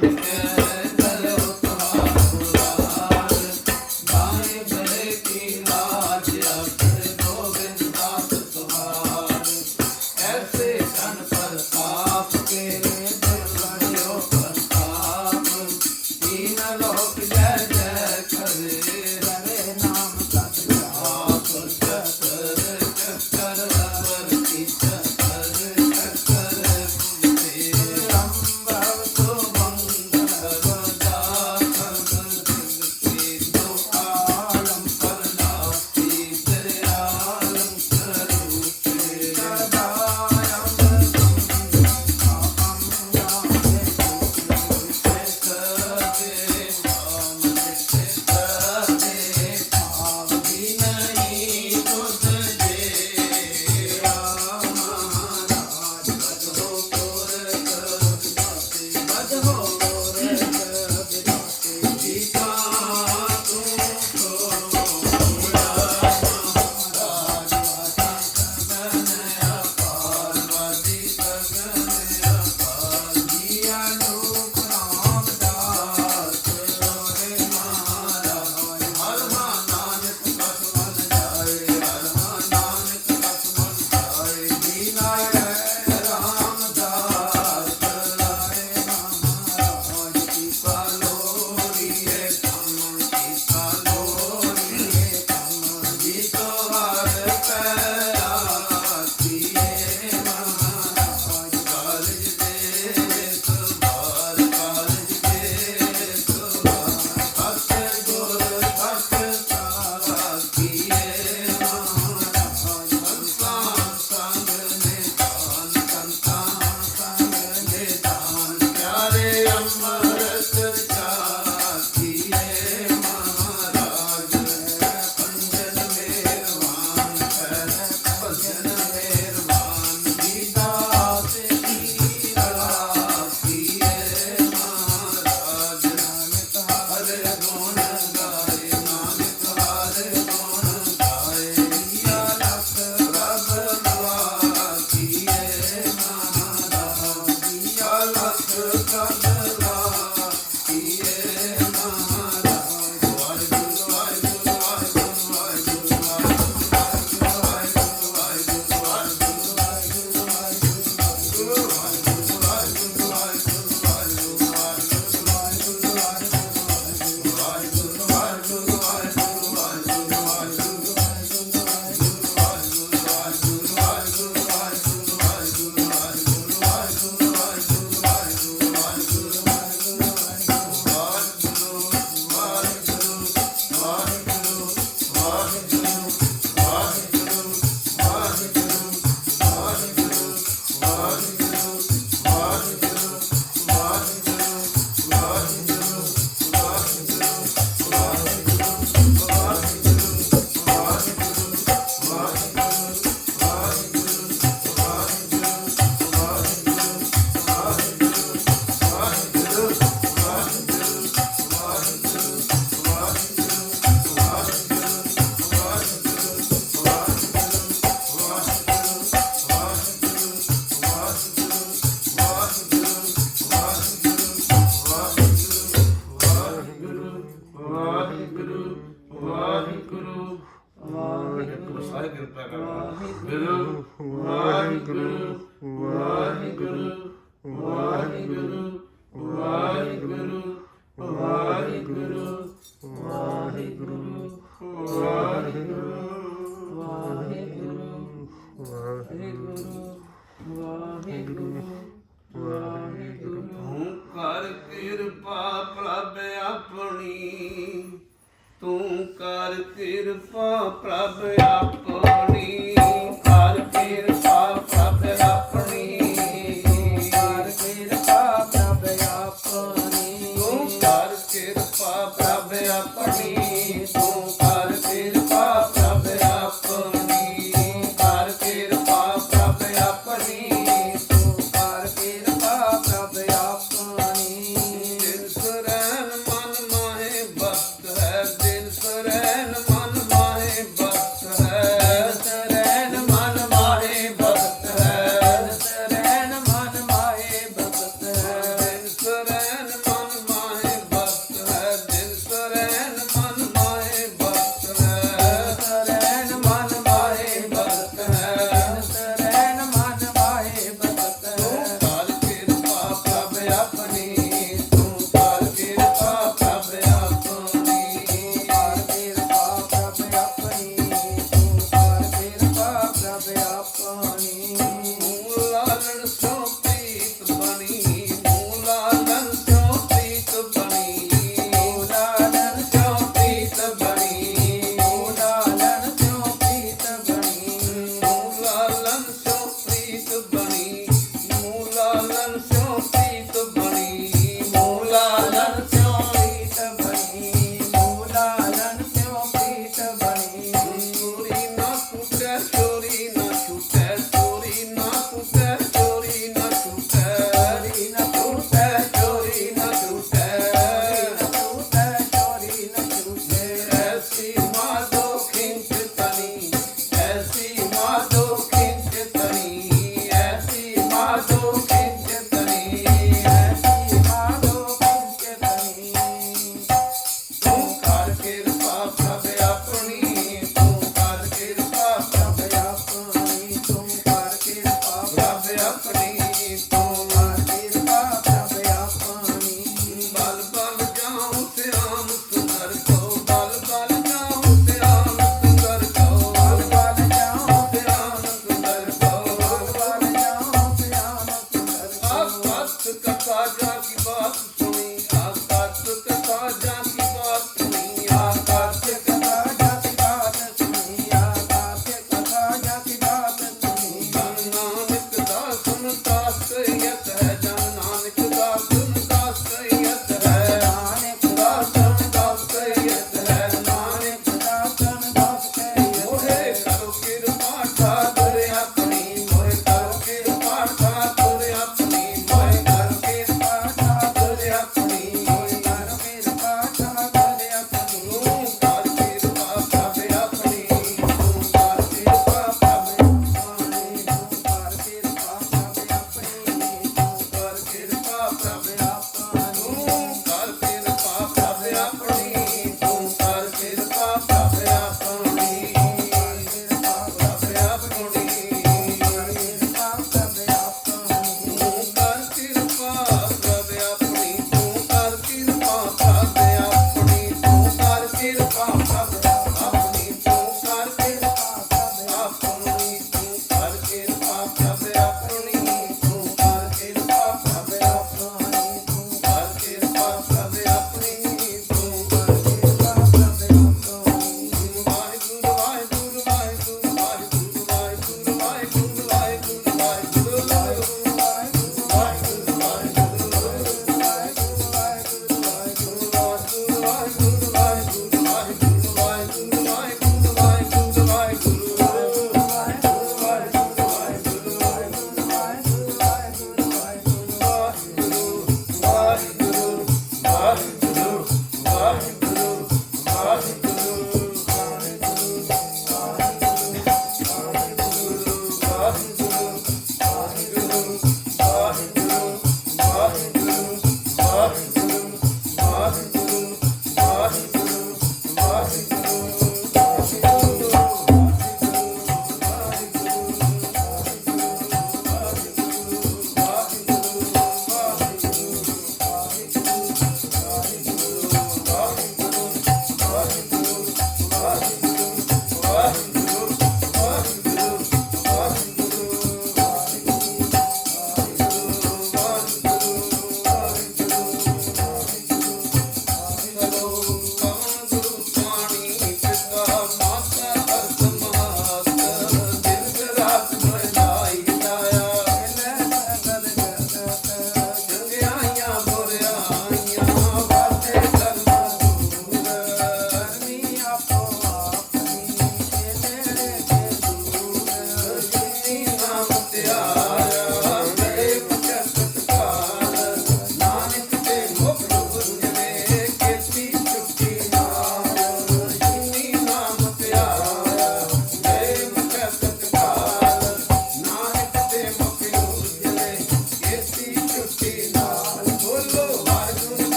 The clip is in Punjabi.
Thank you. ਵਾਹਿਗੁਰੂ ਸਾਹਿਬ ਕਿਰਪਾ ਕਰੋ ਵਾਹਿਗੁਰੂ ਵਾਹਿਗੁਰੂ ਵਾਹਿਗੁਰੂ ਵਾਹਿਗੁਰੂ ਵਾਹਿਗੁਰੂ ਵਾਹਿਗੁਰੂ ਵਾਹਿਗੁਰੂ ਵਾਹਿਗੁਰੂ ਵਾਹਿਗੁਰੂ ਵਾਹਿਗੁਰੂ ਵਾਹਿਗੁਰੂ ਹੂੰ ਕਰ ਕਿਰਪਾ ਕਿਰਪਾ ਪ੍ਰਭ ਆਪਣੀ ਕਰ ਕਿਰਪਾ ਪ੍ਰਭ ਆਪਣੀ। ਕਿਰਪਾ ਪ੍ਰਭ ਆਪਣੀ ਤੂੰ ਕਿਰਪਾ ਪ੍ਰਭ ਆਪਣੀ।